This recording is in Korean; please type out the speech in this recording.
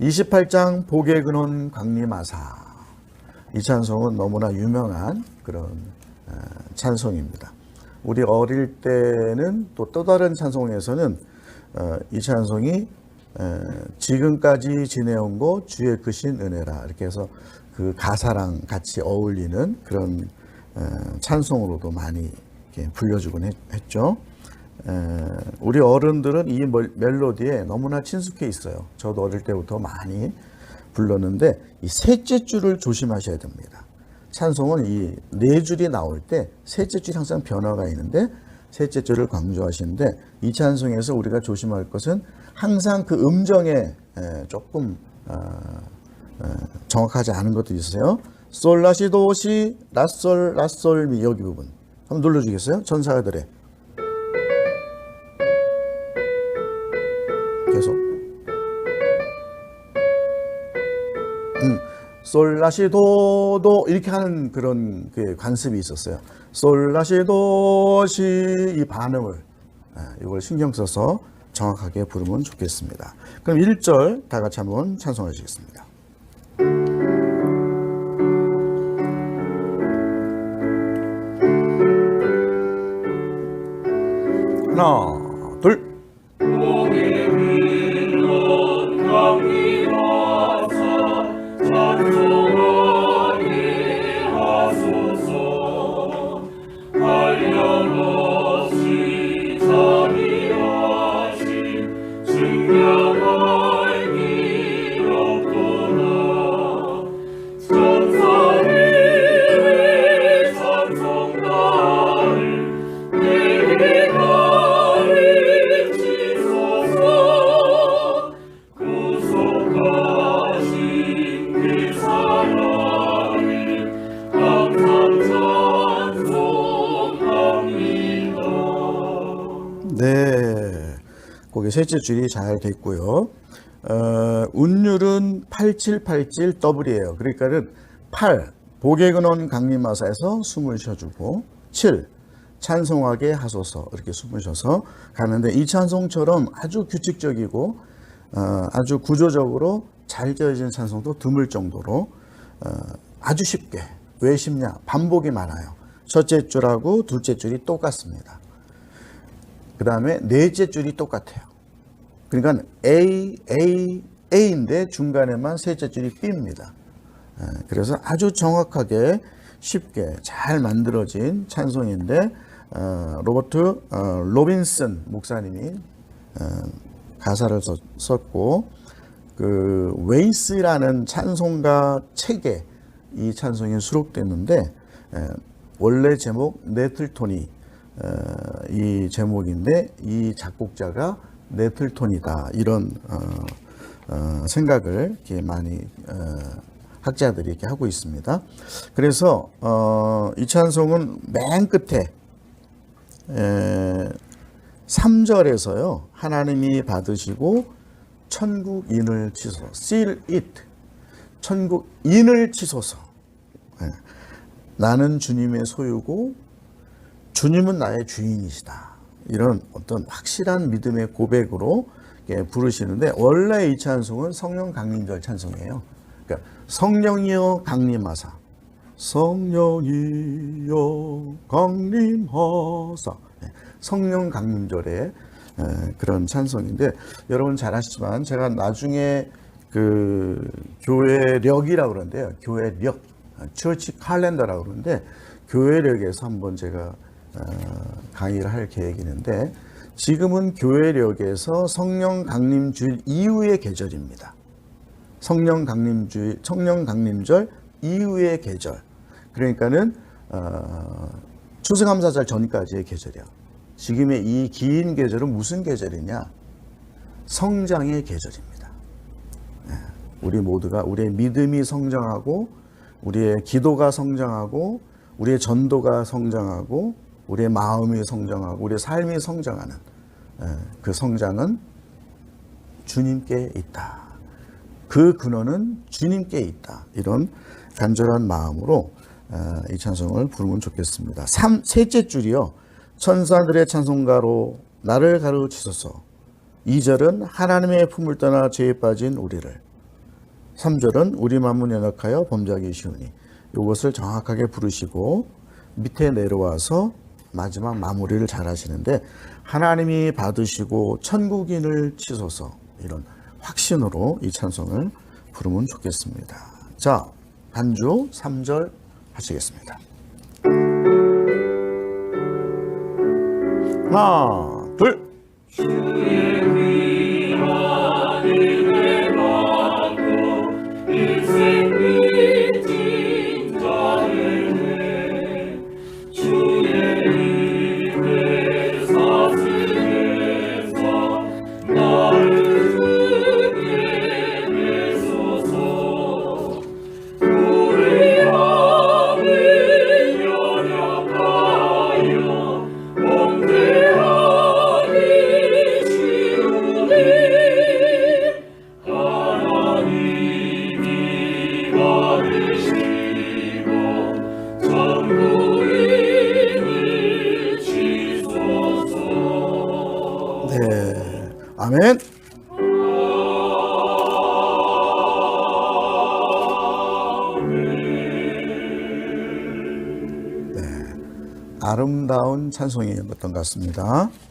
28장 복의 근원 강림하사. 이 찬송은 너무나 유명한 그런 어, 찬송입니다. 우리 어릴 때는 또 또 다른 찬송에서는 어, 이 찬송이 에, 지금까지 지내온 것 주의 크신 은혜라 이렇게 해서 그 가사랑 같이 어울리는 그런 에, 찬송으로도 많이 불려주곤 했, 했죠. 에, 우리 어른들은 이 멜- 멜로디에 너무나 친숙해 있어요. 저도 어릴 때부터 많이 불렀는데 이 셋째 줄을 조심하셔야 됩니다. 찬송은 이 네 줄이 나올 때 셋째 줄이 항상 변화가 있는데 셋째 줄을 강조하시는데 이 찬송에서 우리가 조심할 것은 항상 그 음정에 에, 조금 어, 어, 정확하지 않은 것도 있어요. 솔라시 도시 라솔 라솔 미 여기 부분 한번 눌러주겠어요? 전사들의 음, 솔라시 도도 이렇게 하는 그런 그 관습이 있었어요. 솔라시 도시 이 반음을 아, 이걸 신경 써서 정확하게 부르면 좋겠습니다. 그럼 1절 다 같이 한번 찬송하시겠습니다. 하나, 둘. 네. 거기 셋째 줄이 잘 됐고요. 어, 운율은 8787 더블이에요. 그러니까는 8 복의 근원 강림하사에서 숨을 쉬어주고 7 찬송하게 하소서 이렇게 숨을 쉬어서 가는데 이 찬송처럼 아주 규칙적이고 어, 아주 구조적으로 잘 지어진 찬송도 드물 정도로 어, 아주 쉽게 왜 쉽냐 반복이 많아요. 첫째 줄하고 둘째 줄이 똑같습니다. 그 다음에 넷째 줄이 똑같아요. 그러니까 A, A, A인데 중간에만 셋째 줄이 B입니다. 예, 그래서 아주 정확하게 쉽게 잘 만들어진 찬송인데 어, 로버트 어, 로빈슨 목사님이 어, 가사를 썼- 썼고 그 웨이스라는 찬송가 책에 이 찬송이 수록됐는데 에, 원래 제목 네틀톤이 어, 이 제목인데 이 작곡자가 네틀톤이다 이런 어, 어, 생각을 이렇게 많이 어, 학자들이 이렇게 하고 있습니다. 그래서 어, 이 찬송은 맨 끝에 에, 3절에서요 하나님이 받으시고 천국인을 치소서 seal it 천국인을 치소서 예. 나는 주님의 소유고 주님은 나의 주인이시다. 이런 어떤 확실한 믿음의 고백으로 부르시는데 원래 이 찬송은 성령 강림절 찬송이에요. 그러니까 성령이여 강림하사 성령이여 강림하사 네, 성령 강림절의 에, 그런 찬송인데 여러분 잘 아시지만 제가 나중에 그 교회력이라고 그러는데요. 교회력, 처치 칼렌더라고 그러는데 교회력에서 한번 제가 어, 강의를 할 계획이 있는데 지금은 교회력에서 성령 강림주일 이후의 계절입니다. 성령 강림주일, 성령 강림절 이후의 계절. 그러니까는 어, 추수감사절 전까지의 계절이야. 지금의 이 긴 계절은 무슨 계절이냐? 성장의 계절입니다. 예, 우리 모두가 우리의 믿음이 성장하고 우리의 기도가 성장하고 우리의 전도가 성장하고 우리의 마음이 성장하고 우리의 삶이 성장하는 예, 그 성장은 주님께 있다. 그 근원은 주님께 있다. 이런 간절한 마음으로 어, 이 찬송을 부르면 좋겠습니다. 삼, 셋째 줄이요. 천사들의 찬송가로 나를 가르치소서. 2절은 하나님의 품을 떠나 죄에 빠진 우리를. 3절은 우리 만문 연약하여 범죄하기 쉬우니 이것을 정확하게 부르시고 밑에 내려와서 마지막 마무리를 잘 하시는데 하나님이 받으시고 천국인을 치소서 이런 확신으로 이 찬송을 부르면 좋겠습니다. 자, 반주 3절 하시겠습니다. 하나, 둘. 아멘. 네. 아름다운 찬송이었던 것 같습니다. 예.